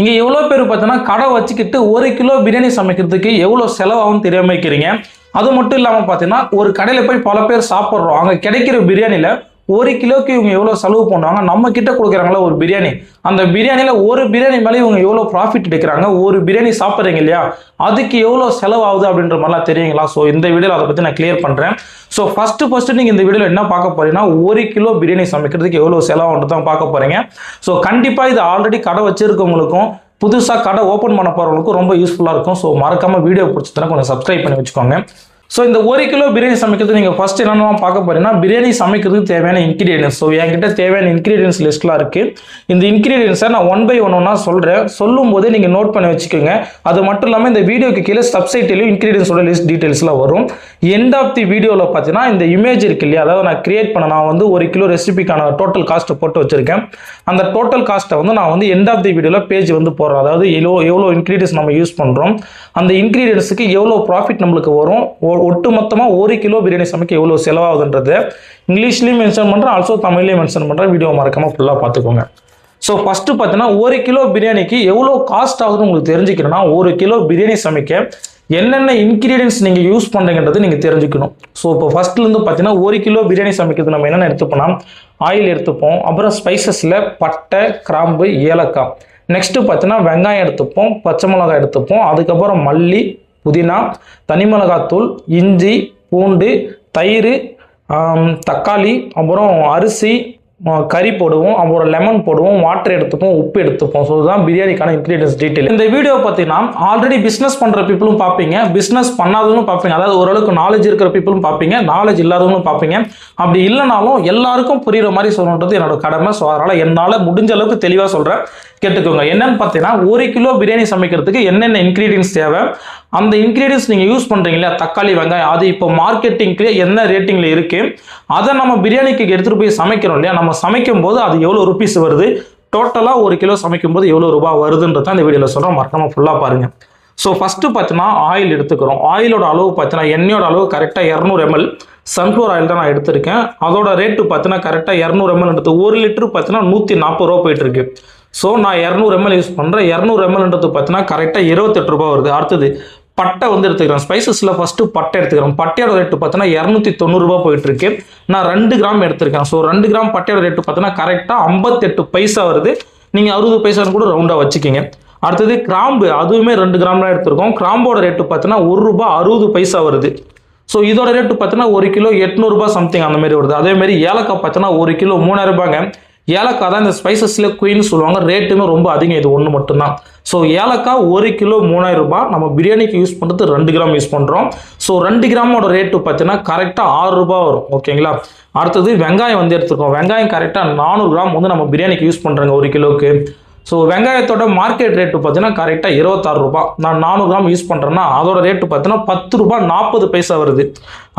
இங்கே எவ்வளோ பேர் பார்த்தீங்கன்னா கடை வச்சுக்கிட்டு ஒரு கிலோ பிரியாணி சமைக்கிறதுக்கு எவ்வளோ செலவாகும் தெரியாம வைக்கிறீங்க. அது மட்டும் இல்லாமல் பார்த்தீங்கன்னா ஒரு கடையில் போய் பல பேர் சாப்பிட்றோம். அங்கே கிடைக்கிற பிரியாணியில் ஒரு கிலோக்கு இவங்க எவ்வளோ செலவு பண்ணுவாங்க? நம்ம கிட்ட கொடுக்குறாங்களா ஒரு பிரியாணி? அந்த பிரியாணியில் ஒரு பிரியாணி மேலே இவங்க எவ்வளோ ப்ராஃபிட் எடுக்கிறாங்க? ஒரு பிரியாணி சாப்பிட்றீங்க இல்லையா? அதுக்கு எவ்வளோ செலவாகுது அப்படின்ற மாதிரிலாம் தெரியுங்களா? ஸோ இந்த வீடியோவில் அதை பற்றி நான் கிளியர் பண்ணுறேன் ஸோ ஃபஸ்ட்டு ஃபஸ்ட்டு நீங்கள் இந்த வீடியோவில் என்ன பார்க்க போறீங்கன்னா ஒரு கிலோ பிரியாணி சமைக்கிறதுக்கு எவ்வளோ செலவாகுன்றது தான் பார்க்க போகிறீங்க ஸோ கண்டிப்பாக இது ஆல்ரெடி கடை வச்சிருக்கவங்களுக்கும் புதுசாக கடை ஓப்பன் பண்ண போகிறவங்களுக்கும் ரொம்ப யூஸ்ஃபுல்லாக இருக்கும். ஸோ மறக்காமல் வீடியோ பிடிச்சதுனா கொஞ்சம் சப்ஸ்கிரைப் பண்ணி வச்சுக்கோங்க. ஸோ இந்த ஒரு கிலோ பிரியாணி சமைக்கிறது நீங்கள் ஃபஸ்ட் என்னென்ன பார்க்க போறீங்கன்னா பிரியாணி சமைக்கிறதுக்கு தேவையான இன்க்ரீடியன்ஸ் ஸோ என்கிட்ட தேவையான இன்க்ரீடியன்ஸ் லிஸ்ட்லாம் இருக்குது இந்த இன்க்ரீடியன்ஸை நான் ஒன் பை ஒன் ஒன்றா சொல்கிறேன் சொல்லும் போதே நீங்கள் நோட் பண்ணி வச்சுக்கோங்க. அது மட்டும் இல்லாமல் இந்த வீடியோக்கு கீழே சப்சைட்டிலையும் இன்க்ரீடியன்ஸோட லிஸ்ட் டீட்டெயில்ஸ்லாம் வரும். எண்ட் ஆஃப் தி வீடியோவில் பார்த்தீங்கன்னா இந்த இமேஜ் இருக்கு இல்லையா? அதாவது நான் கிரியேட் பண்ண நான் வந்து ஒரு கிலோ ரெசிபிக்கான டோட்டல் காஸ்ட்டை போட்டு வச்சுருக்கேன். அந்த டோட்டல் காஸ்ட்டை வந்து நான் வந்து எண்ட் ஆஃப் தி வீடியோவில் பேஜ் வந்து போடுறேன். அதாவது எவ்வளோ எவ்வளோ இன்க்ரீடியன்ஸ் நம்ம யூஸ் பண்ணுறோம் அந்த இன்க்ரீடியன்ஸுக்கு எவ்வளோ ப்ராஃபிட் நம்மளுக்கு வரும்? ஒட்டு மொத்தமாக ஒரு கிலோ பிரியாணி சமைக்க எவ்வளோ செலவாகுதுன்றது இங்கிலீஷ்லேயும் மென்ஷன் பண்ணுறேன் ஆல்சோ தமிழ்லேயும் மென்ஷன் பண்ணுறேன் வீடியோ மறக்காமல் ஃபுல்லாக பார்த்துக்கோங்க. ஸோ ஃபஸ்ட்டு பார்த்தீங்கன்னா ஒரு கிலோ பிரியாணிக்கு எவ்வளோ காஸ்ட் ஆகுதுன்னு உங்களுக்கு தெரிஞ்சுக்கணும்னா ஒரு கிலோ பிரியாணி சமைக்க என்னென்ன இன்க்ரீடியன்ஸ் நீங்கள் யூஸ் பண்ணுறீங்கன்றது நீங்கள் தெரிஞ்சுக்கணும். ஸோ இப்போ ஃபஸ்ட்லேருந்து பார்த்தீங்கன்னா ஒரு கிலோ பிரியாணி சமைக்கிறது நம்ம என்னென்ன எடுத்துப்போம்னா ஆயில் எடுத்துப்போம். அப்புறம் ஸ்பைசஸில் பட்டை கிராம்பு ஏலக்காய். நெக்ஸ்ட்டு பார்த்தீங்கன்னா வெங்காயம் எடுத்துப்போம் பச்சை மிளகாய் எடுத்துப்போம். அதுக்கப்புறம் மல்லி புதினா தனி மிளகாத்தூள் இஞ்சி பூண்டு தயிர் தக்காளி அப்புறம் அரிசி கறி போடுவோம் அப்புறம் லெமன் போடுவோம் வாட்டர் எடுத்துப்போம் உப்பு எடுத்துப்போம். ஸோ இதுதான் பிரியாணிக்கான இன்க்ரீடியன்ஸ் டீட்டெயில் இந்த வீடியோ பார்த்தீங்கன்னா ஆல்ரெடி பிஸ்னஸ் பண்ணுற பீப்புளும் பார்ப்பீங்க பிஸ்னஸ் பண்ணாதவங்களும் பார்ப்பீங்க அதாவது ஓரளவுக்கு நாலேஜ் இருக்கிற பீப்புளும் பார்ப்பீங்க நாலேஜ் இல்லாதவங்களும் பார்ப்பீங்க அப்படி இல்லைனாலும் எல்லாருக்கும் புரியுற மாதிரி சொல்லணுன்றது என்னோட கடமை. ஸோ அதனால் என்னால் முடிஞ்ச அளவுக்கு தெளிவாக சொல்கிறேன் கேட்டுக்கோங்க. என்னன்னு பார்த்தீங்கன்னா ஒரு கிலோ பிரியாணி சமைக்கிறதுக்கு என்னென்ன இன்க்ரீடியன்ஸ் தேவை? அந்த இன்க்ரீடியன்ஸ் நீங்கள் யூஸ் பண்ணுறீங்களா தக்காளி வெங்காயம் அது இப்போ மார்க்கெட்டிங்க்கு என்ன ரேட்டிங்கில் இருக்குது அதை நம்ம பிரியாணிக்கு எடுத்துகிட்டு போய் சமைக்கிறோம் இல்லையா? நம்ம சமைக்கும் போது அது எவ்வளோ ருபீஸ் வருது? டோட்டலாக ஒரு கிலோ சமைக்கும் போது எவ்வளோ ரூபாய் வருதுன்றது தான் இந்த வீடியோவில் சொல்கிறோம் மறக்காமல் ஃபுல்லாக பாருங்கள் ஸோ ஃபஸ்ட்டு பார்த்தீங்கன்னா ஆயில் எடுத்துக்கிறோம். ஆயிலோட அளவு பார்த்தீங்கன்னா எண்ணெயோட அளவு கரெக்டாக இரநூறு எம்எல் சன்ஃப்ளவர் ஆயில் தான் நான் எடுத்திருக்கேன். அதோட ரேட்டு பார்த்தீங்கன்னா கரெக்டாக இரநூறு எம்எல் எடுத்து ஒரு லிட்டரு பார்த்தீங்கன்னா நூற்றி நாற்பது ரூபா போயிட்டுருக்கு ஸோ நான் இரநூறு எம்எல் யூஸ் பண்ணுறேன் இரநூறு எம்எல்ன்றது பார்த்தீங்கன்னா கரெக்டாக இருபத்தெட்டு ரூபா வருது. அடுத்தது பட்டை வந்து எடுத்துக்கிறேன் ஸ்பைசஸில் ஃபஸ்ட்டு பட்டை எடுத்துக்கிறோம். பட்டையோட ரேட்டு பார்த்தீங்கன்னா இரநூத்தி தொண்ணூறுரூபா போயிட்டுருக்கு. நான் ரெண்டு கிராம் எடுத்திருக்கேன். ஸோ ரெண்டு கிராம் பட்டையோட ரேட்டு பார்த்தீங்கன்னா கரெக்டாக ஐம்பத்தெட்டு பைசா வருது. நீங்கள் அறுபது பைசான்னு கூட ரவுண்டாக வச்சுக்கிங்க. அடுத்தது கிராம்பு. அதுவுமே ரெண்டு கிராம் தான் எடுத்திருக்கோம். கிராம்போட ரேட்டு பார்த்தீங்கன்னா ஒரு ரூபா அறுபது பைசா வருது. ஸோ இதோட ரேட்டு பார்த்தீங்கன்னா ஒரு கிலோ எட்நூறுபா சம்திங் அந்த மாதிரி வருது. அதேமாதிரி ஏலக்காய் பார்த்தீங்கன்னா ஒரு கிலோ மூணாயிரம் ரூபாங்க ஏலக்காய் தான் இந்த ஸ்பைசஸில் குயின்னு சொல்லுவாங்க. ரேட்டுமே ரொம்ப அதிகம். இது ஒன்று மட்டும்தான். ஸோ ஏலக்காய் ஒரு கிலோ மூணாயிரம் ரூபாய். நம்ம பிரியாணிக்கு யூஸ் பண்ணுறது ரெண்டு கிராம் யூஸ் பண்ணுறோம் ஸோ ரெண்டு கிராமோட ரேட்டு பார்த்தீங்கன்னா கரெக்டாக ஆறு ரூபாய் வரும். ஓகேங்களா அடுத்தது வெங்காயம் வந்து எடுத்துருக்கோம் வெங்காயம் கரெக்டாக நானூறு கிராம் வந்து நம்ம பிரியாணிக்கு யூஸ் பண்ணுறோங்க ஒரு கிலோவுக்கு ஸோ வெங்காயத்தோட மார்க்கெட் ரேட்டு பார்த்தீங்கன்னா கரெக்டாக இருபத்தாறு ரூபாய் நான் நானூறு கிராம் யூஸ் பண்ணுறேன்னா அதோட ரேட்டு பார்த்தீங்கன்னா பத்து ரூபாய் நாற்பது பைசா வருது.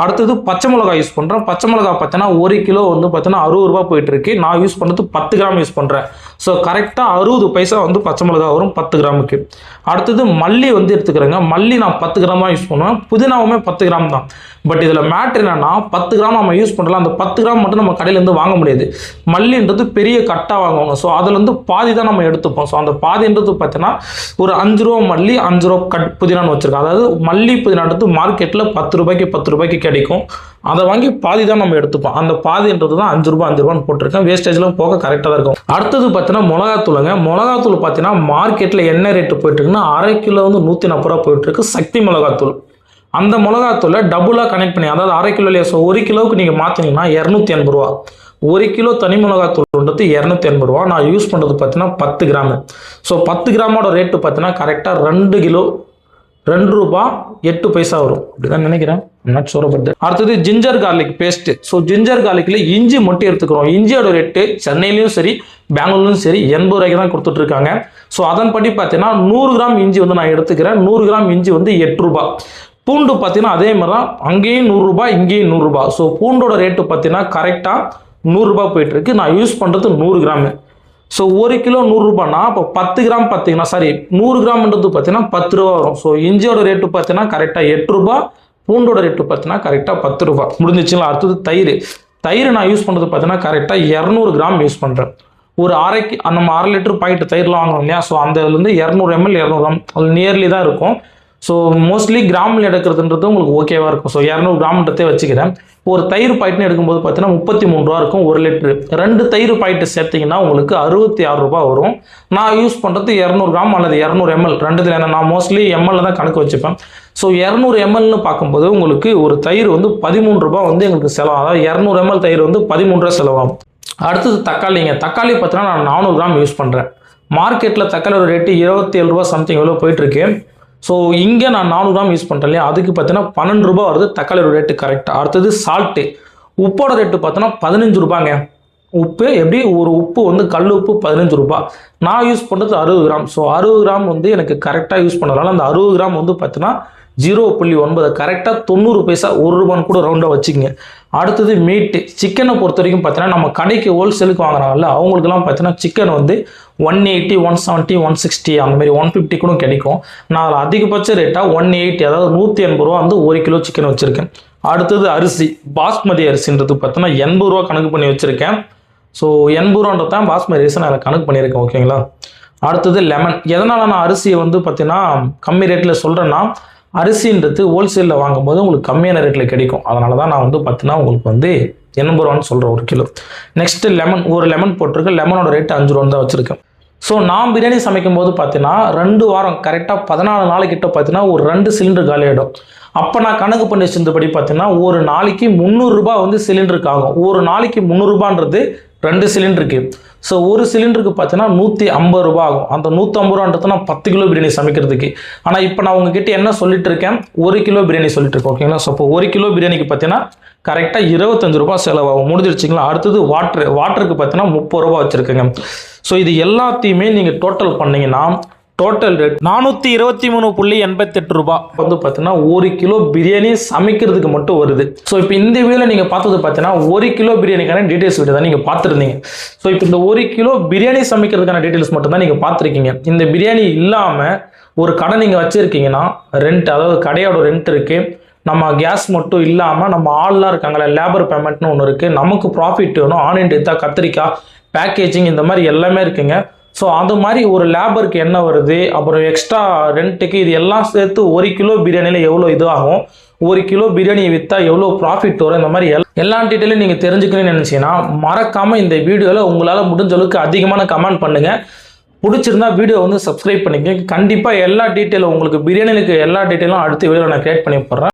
அடுத்தது பச்சை மிளகாய் யூஸ் பண்ணுறேன் பச்சை மிளகாய் பார்த்தீங்கன்னா ஒரு கிலோ வந்து பார்த்தீங்கன்னா அறுபது ரூபாய் போயிட்டு இருக்கு. நான் யூஸ் பண்ணுறது பத்து கிராம் யூஸ் பண்ணுறேன் ஸோ கரெக்டாக அறுபது பைசா வந்து பச்சை மிளகா வரும் பத்து கிராமுக்கு. அடுத்தது மல்லி வந்து எடுத்துக்கிறேங்க. மல்லி நான் பத்து கிராம் தான் யூஸ் பண்ணுவேன். புதினாவுமே பத்து கிராம் தான். பட் இதில் மேட்ரு என்னென்னா பத்து கிராம் நம்ம யூஸ் பண்ணுறோம் அந்த பத்து கிராம் மட்டும் நம்ம கடையிலேருந்து வாங்க முடியாது. மல்லின்றது பெரிய கட்டாக வாங்குவாங்க. ஸோ அதுலேருந்து பாதி தான் நம்ம எடுத்துப்போம். ஸோ அந்த பாதின்றது பார்த்தீங்கன்னா ஒரு அஞ்சு ரூபா மல்லி அஞ்சு ரூபா கட் புதினான்னு வச்சுருக்கோம். அதாவது மல்லி புதினான்றது மார்க்கெட்டில் பத்து ரூபாய்க்கு பத்து ரூபாய்க்கு கிடைக்கும். அதை வாங்கி பாதி தான் நம்ம எடுத்துப்போம். அந்த பாதின்றது தான் அஞ்சு ரூபாய் அஞ்சு ரூபான்னு போட்டிருக்கேன். வேஸ்டேஜ்லாம் போக கரெக்டாக தான் இருக்கும். அடுத்தது பார்த்தீங்கன்னா மிளகாத்தூளுங்க. மிளகாத்தூள் பார்த்தீங்கன்னா மார்க்கெட்டில் என்ன ரேட்டு போயிட்டுருக்குன்னா அரை கிலோ வந்து நூற்றி நாற்பது ரூபா போயிட்டுருக்கு சக்தி மிளகாத்தூள். அந்த மிளகாத்தூளை டபுளாக கனெக்ட் பண்ணி அதாவது அரை கிலோ ஸோ ஒரு கிலோவுக்கு நீங்கள் மாற்றினீங்கன்னா இரநூத்தி எண்பது ரூபா. ஒரு கிலோ தனி மிளகாத்தூள்ன்றது இரநூத்தி எண்பது ரூபா. நான் யூஸ் பண்ணுறது பார்த்தீங்கன்னா பத்து கிராமு. ஸோ பத்து கிராமோட ரேட்டு பார்த்தீங்கன்னா கரெக்டாக ரெண்டு கிலோ ரெண்டு ரூபா எட்டு பைசா வரும். அப்படிதான் நினைக்கிறேன். நாட் ஷோர் பட் அடுத்தது ginger garlic paste so ginger கார்லிக்கில் இஞ்சி மட்டும் எடுத்துக்கிறோம். இஞ்சியோட ரேட்டு சென்னையிலையும் சரி பெங்களூர்லையும் சரி எண்பது ரூபாய்க்கு தான் கொடுத்துட்டு இருக்காங்க ஸோ அதன்படி பார்த்தீங்கன்னா நூறு கிராம் இஞ்சி வந்து நான் எடுத்துக்கிறேன். நூறு கிராம் இஞ்சி வந்து எட்டு ரூபாய் பூண்டு பார்த்தீங்கன்னா அதே மாதிரி தான் அங்கேயும் நூறுரூபா இங்கேயும் நூறுரூபா ஸோ பூண்டோட ரேட்டு பார்த்தீங்கன்னா கரெக்டாக நூறுரூபா போயிட்டு இருக்கு நான் யூஸ் பண்ணுறது நூறு கிராமு. ஸோ ஒரு கிலோ நூறுரூபான்னா இப்போ பத்து கிராம் பார்த்தீங்கன்னா சாரி நூறு கிராம்ன்றது பார்த்தீங்கன்னா பத்து ரூபா வரும். ஸோ இஞ்சியோட ரேட்டு பார்த்தீங்கன்னா கரெக்டாக எட்டு ரூபா பூண்டோட ரேட்டு பார்த்தீங்கன்னா கரெக்டாக பத்து ரூபா. முடிஞ்சிச்சுங்களா? அடுத்தது தயிர். தயிர் நான் யூஸ் பண்ணுறது பார்த்தீங்கன்னா கரெக்டாக இரநூறு கிராம் யூஸ் பண்ணுறேன் ஒரு அரைக்கு நம்ம அரை லிட்டர் பாக்கெட் தயிர்லாம் வாங்குறோம் இல்லையா? ஸோ அந்த இதுலேருந்து இரநூறு எம்எல் இரநூறு கிராம் அது நியர்லி தான் இருக்கும். ஸோ மோஸ்ட்லி கிராமில் எடுக்கிறதுன்றது உங்களுக்கு ஓகேவாக இருக்கும். ஸோ இரநூறு கிராம்ன்றதே வச்சுக்கிறேன். ஒரு தயிர் பாயிட்னு எடுக்கும்போது பார்த்தீங்கன்னா முப்பத்தி மூணு ரூபா இருக்கும் ஒரு லிட்டரு. ரெண்டு தயிர் பாயிட்டு சேர்த்திங்கன்னா உங்களுக்கு அறுபத்தி ஆறு ரூபாய் வரும். நான் யூஸ் பண்ணுறது இரநூறு கிராம் அல்லது இரநூறு எம்எல் ரெண்டுத்தில் என்ன நான் மோஸ்ட்லி எம்எல்ல தான் கணக்கு வச்சுப்பேன். ஸோ இரநூறு எம்எல்னு பார்க்கும்போது உங்களுக்கு ஒரு தயிர் வந்து பதிமூணு ரூபாய் வந்து எங்களுக்கு செலவு அதாவது இரநூறு எம்எல் தயிர் வந்து பதிமூணு ரூபா செலவாகும். அடுத்தது தக்காளிங்க தக்காளி பார்த்தீங்கன்னா நான் நானூறு கிராம் யூஸ் பண்ணுறேன் மார்க்கெட்டில் தக்காளியோட ரேட்டு இருபத்தி ஏழு ரூபா சம்திங் எவ்வளோ போயிட்டுருக்கு. ஸோ இங்கே நான் நானூறு கிராம் யூஸ் பண்ணுறேன் இல்லையா? அதுக்கு பார்த்தீங்கன்னா பன்னெண்டு ரூபா வருது. தக்காளியோட ரேட்டு கரெக்டாக அடுத்தது சால்ட்டு உப்போட ரேட்டு பார்த்தோன்னா பதினஞ்சு ரூபாங்க. உப்பு எப்படி? ஒரு உப்பு வந்து கல் உப்பு பதினஞ்சு ரூபாய். நான் யூஸ் பண்ணுறது அறுபது கிராம். ஸோ அறுபது கிராம் வந்து எனக்கு கரெக்டாக யூஸ் பண்ணுறதுனால அந்த அறுபது கிராம் வந்து பார்த்தீங்கன்னா ஜீரோ புள்ளி ஒன்பது கரெக்டாக தொண்ணூறு பைசா ஒரு ரூபான்னு கூட ரவுண்டாக வச்சுக்கோங்க. அடுத்தது மீட்டு சிக்கனை பொறுத்த வரைக்கும் பார்த்தீங்கன்னா நம்ம கடைக்கு ஹோல்சேலுக்கு வாங்குறாங்கல்ல அவங்களுக்குலாம் பார்த்தீங்கன்னா சிக்கன் வந்து one eighty one seventy one sixty அந்த மாதிரி ஒன் ஃபிஃப்டி கூட கிடைக்கும். நான் அதில் அதிகபட்ச ரேட்டாக ஒன் எயிட்டி அதாவது நூற்றி எண்பது ரூபா வந்து ஒரு கிலோ சிக்கன் வச்சுருக்கேன். அடுத்தது அரிசி பாஸ்மதி அரிசின்றது பார்த்தீங்கன்னா எண்பது ரூபா கணக்கு பண்ணி வச்சுருக்கேன். ஸோ எண்பது ரூபான்றது தான் பாஸ்மதி அரிசி நான் கணக்கு பண்ணியிருக்கேன் ஓகேங்களா அடுத்தது லெமன் எதனால் நான் அரிசியை வந்து பார்த்தீங்கன்னா கம்மி ரேட்டில் சொல்கிறேன்னா அரிசின்றது ஹோல்சேலில் வாங்கும்போது உங்களுக்கு கம்மியான ரேட்டில் கிடைக்கும். அதனால தான் நான் வந்து பார்த்தீங்கன்னா உங்களுக்கு வந்து எண்பது ரூபான்னு சொல்கிறேன் ஒரு கிலோ. நெக்ஸ்ட்டு லெமன் ஒரு லெமன் போட்டிருக்கேன் லெமனோட ரேட்டு அஞ்சு ரூபா தான் வச்சுருக்கேன். ஸோ நான் பிரியாணி சமைக்கும் போது பார்த்தீங்கன்னா ரெண்டு வாரம் கரெக்டாக பதினாலு நாளைக்கிட்ட பார்த்தீங்கன்னா ஒரு ரெண்டு சிலிண்டர் காலியாகிடும் அப்போ நான் கணக்கு பண்ணி வச்சிருந்தபடி பார்த்தீங்கன்னா ஒரு நாளைக்கு முந்நூறுரூபா வந்து சிலிண்டருக்கு ஆகும். ஒரு நாளைக்கு முந்நூறுரூபான்றது ரெண்டு சிலிண்டருக்கு. ஸோ ஒரு சிலிண்டருக்கு பார்த்தீங்கன்னா நூற்றி ஐம்பது ரூபா ஆகும். அந்த நூற்றம்பது ரூபான்றது நான் பத்து கிலோ பிரியாணி சமைக்கிறதுக்கு. ஆனால் இப்போ நான் உங்ககிட்ட என்ன சொல்லிட்டு இருக்கேன்? ஒரு கிலோ பிரியாணி சொல்லிட்டு இருக்கேன் ஓகேங்களா ஸோ இப்போ ஒரு கிலோ பிரியாணிக்கு பார்த்தீங்கன்னா கரெக்டாக இருபத்தஞ்சு ரூபா செலவாகும். முடிஞ்சிருச்சிங்களா? அடுத்தது வாட்ரு வாட்டருக்கு பார்த்தீங்கன்னா முப்பது ரூபா வச்சுருக்கேங்க. ஸோ இது எல்லாத்தையுமே நீங்கள் டோட்டல் பண்ணீங்கன்னா டோட்டல் ரேட் நானூற்றி இருபத்தி மூணு புள்ளி எண்பத்தெட்டு ரூபாய் வந்து பார்த்தீங்கன்னா ஒரு கிலோ பிரியாணி சமைக்கிறதுக்கு மட்டும் வருது. ஸோ இப்போ இந்த வீடியோவில் நீங்கள் பார்த்தது பார்த்தீங்கன்னா ஒரு கிலோ பிரியாணிக்கான டீட்டெயில்ஸ் வீடியோ தான் நீங்கள் பார்த்துருந்தீங்க. ஸோ இப்போ இந்த ஒரு கிலோ பிரியாணி சமைக்கிறதுக்கான டீட்டெயில்ஸ் மட்டும் தான் நீங்கள் பார்த்துருக்கீங்க. இந்த பிரியாணி இல்லாமல் ஒரு கடை நீங்கள் வச்சுருக்கீங்கன்னா ரெண்ட் அதாவது கடையோட ரெண்ட் இருக்குது நம்ம கேஸ் மட்டும் இல்லாமல் நம்ம ஆள்லாம் இருக்காங்களே லேபர் பேமெண்ட்னு ஒன்று இருக்குது நமக்கு ப்ராஃபிட் வேணும். ஆன்லைன் டெத்தா கத்திரிக்காய் பேக்கேஜிங் இந்த மாதிரி எல்லாமே இருக்குங்க. ஸோ அது மாதிரி ஒரு லேபருக்கு என்ன வருது? அப்புறம் எக்ஸ்ட்ரா ரெண்ட்டுக்கு இது எல்லாம் சேர்த்து ஒரு கிலோ பிரியாணியில் எவ்வளோ இதுவாகும் ஒரு கிலோ பிரியாணி விற்றா எவ்வளோ ப்ராஃபிட் வரும்? இந்த மாதிரி எல் எல்லா டீட்டெயிலும் நீங்கள் தெரிஞ்சுக்கணும்னு நினச்சிங்கன்னா மறக்காமல் இந்த வீடியோவில் உங்களால் முடிஞ்ச அளவுக்கு அதிகமான கமெண்ட் பண்ணுங்கள் பிடிச்சிருந்தா வீடியோ வந்து சப்ஸ்கிரைப் பண்ணிக்கங்க. கண்டிப்பாக எல்லா டீட்டெயிலும் உங்களுக்கு பிரியாணிக்கு எல்லா டீட்டெயிலும் அடுத்த வீடியோவில் நான் கிரியேட் பண்ணி போடுறேன்